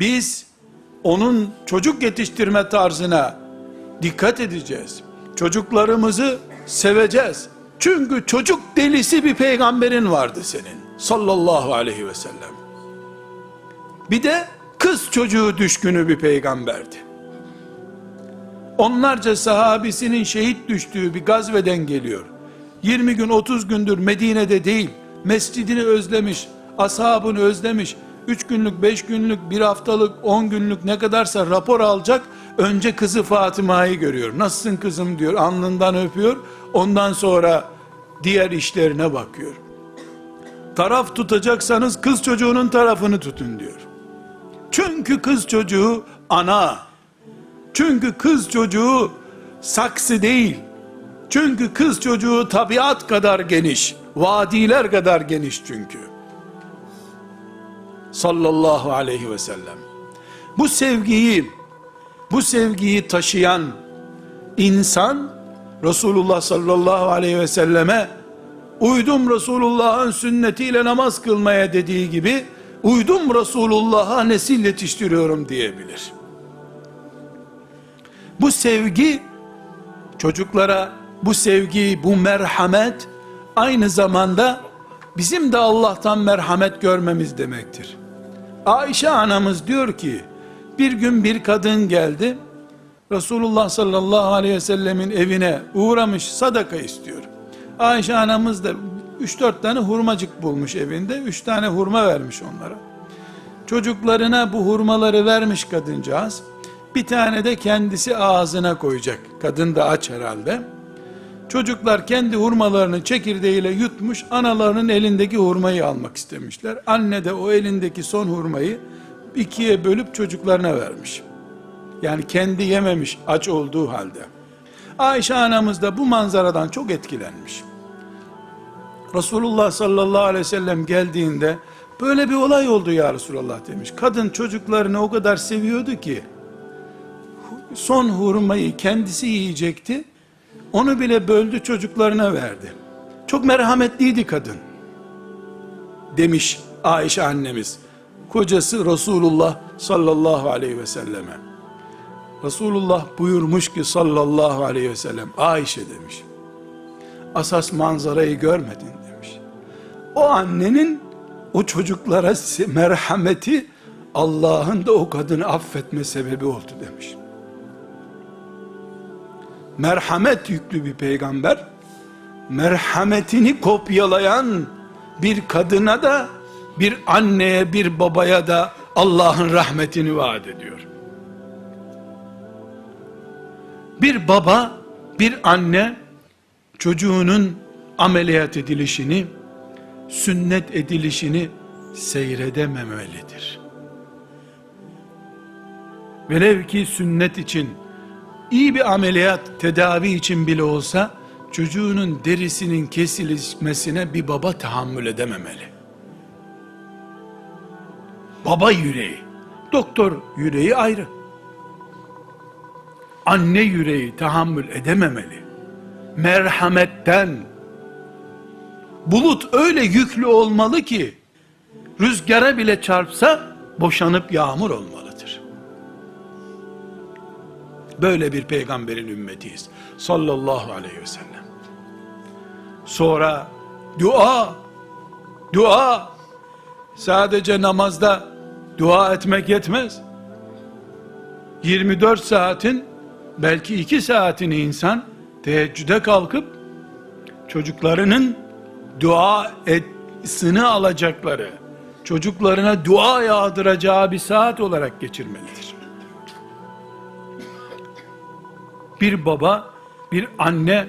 Biz onun çocuk yetiştirme tarzına dikkat edeceğiz. Çocuklarımızı seveceğiz. Çünkü çocuk delisi bir peygamberin vardı senin. Sallallahu aleyhi ve sellem. Bir de kız çocuğu düşkünü bir peygamberdi. Onlarca sahabisinin şehit düştüğü bir gazveden geliyor. 20 gün 30 gündür Medine'de değil, mescidini özlemiş, ashabını özlemiş, 3 günlük, 5 günlük, 1 haftalık, 10 günlük ne kadarsa rapor alacak, önce kızı Fatıma'yı görüyor. Nasılsın kızım diyor, alnından öpüyor, ondan sonra diğer işlerine bakıyor. Taraf tutacaksanız kız çocuğunun tarafını tutun diyor. Çünkü kız çocuğu ana, çünkü kız çocuğu saksı değil. Çünkü kız çocuğu tabiat kadar geniş. Vadiler kadar geniş çünkü. Sallallahu aleyhi ve sellem. Bu sevgiyi, bu sevgiyi taşıyan insan Resulullah sallallahu aleyhi ve selleme uydum Resulullah'ın sünnetiyle namaz kılmaya dediği gibi uydum Resulullah'a nesil yetiştiriyorum diyebilir. Bu sevgi çocuklara bu sevgi, bu merhamet aynı zamanda bizim de Allah'tan merhamet görmemiz demektir. Ayşe anamız diyor ki bir gün bir kadın geldi Resulullah sallallahu aleyhi ve sellemin evine uğramış sadaka istiyor. Ayşe anamız da 3-4 tane hurmacık bulmuş evinde 3 tane hurma vermiş onlara. Çocuklarına bu hurmaları vermiş kadıncağız. Bir tane de kendisi ağzına koyacak. Kadın da aç herhalde. Çocuklar kendi hurmalarını çekirdeğiyle yutmuş, analarının elindeki hurmayı almak istemişler. Anne de o elindeki son hurmayı ikiye bölüp çocuklarına vermiş. Yani kendi yememiş aç olduğu halde. Ayşe anamız da bu manzaradan çok etkilenmiş. Resulullah sallallahu aleyhi ve sellem geldiğinde böyle bir olay oldu ya Resulullah demiş. Kadın çocuklarını o kadar seviyordu ki son hurmayı kendisi yiyecekti. Onu bile böldü çocuklarına verdi. Çok merhametliydi kadın. Demiş Ayşe annemiz. Kocası Resulullah sallallahu aleyhi ve selleme. Resulullah buyurmuş ki sallallahu aleyhi ve sellem Ayşe demiş. Asas manzarayı görmedin demiş. O annenin o çocuklara merhameti Allah'ın da o kadını affetme sebebi oldu demiş merhamet yüklü bir peygamber, merhametini kopyalayan bir kadına da, bir anneye, bir babaya da Allah'ın rahmetini vaat ediyor. Bir baba, bir anne, çocuğunun ameliyat edilişini, sünnet edilişini seyredememelidir. Velev ki sünnet için, iyi bir ameliyat tedavi için bile olsa çocuğunun derisinin kesilmesine bir baba tahammül edememeli. Baba yüreği, doktor yüreği ayrı. Anne yüreği tahammül edememeli. Merhametten bulut öyle yüklü olmalı ki rüzgara bile çarpsa boşanıp yağmur olmalıdır. Böyle bir peygamberin ümmetiyiz. Sallallahu aleyhi ve sellem. Sonra dua, dua, sadece namazda dua etmek yetmez. 24 saatin belki 2 saatini insan teheccüde kalkıp çocuklarının dua etsin alacakları, çocuklarına dua yağdıracağı bir saat olarak geçirmelidir. Bir baba, bir anne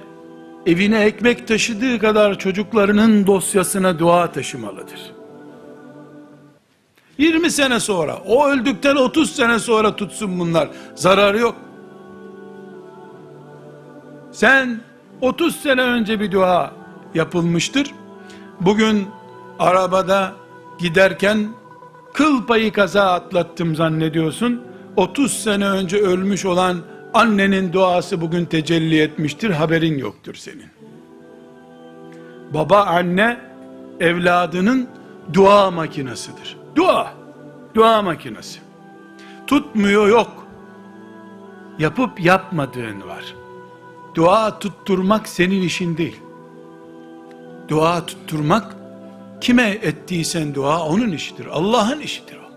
evine ekmek taşıdığı kadar çocuklarının dosyasına dua taşımalıdır. 20 sene sonra, o öldükten 30 sene sonra tutsun bunlar. Zararı yok. Sen 30 sene önce bir dua yapılmıştır. Bugün arabada giderken kıl payı kaza atlattım zannediyorsun. 30 sene önce ölmüş olan Annenin duası bugün tecelli etmiştir, haberin yoktur senin. Baba anne evladının dua makinesidir. Dua, dua makinesi. tutmuyor yok. Yapıp yapmadığın var. Dua tutturmak senin işin değil. Dua tutturmak kime ettiysen dua onun işidir. Allah'ın işidir o.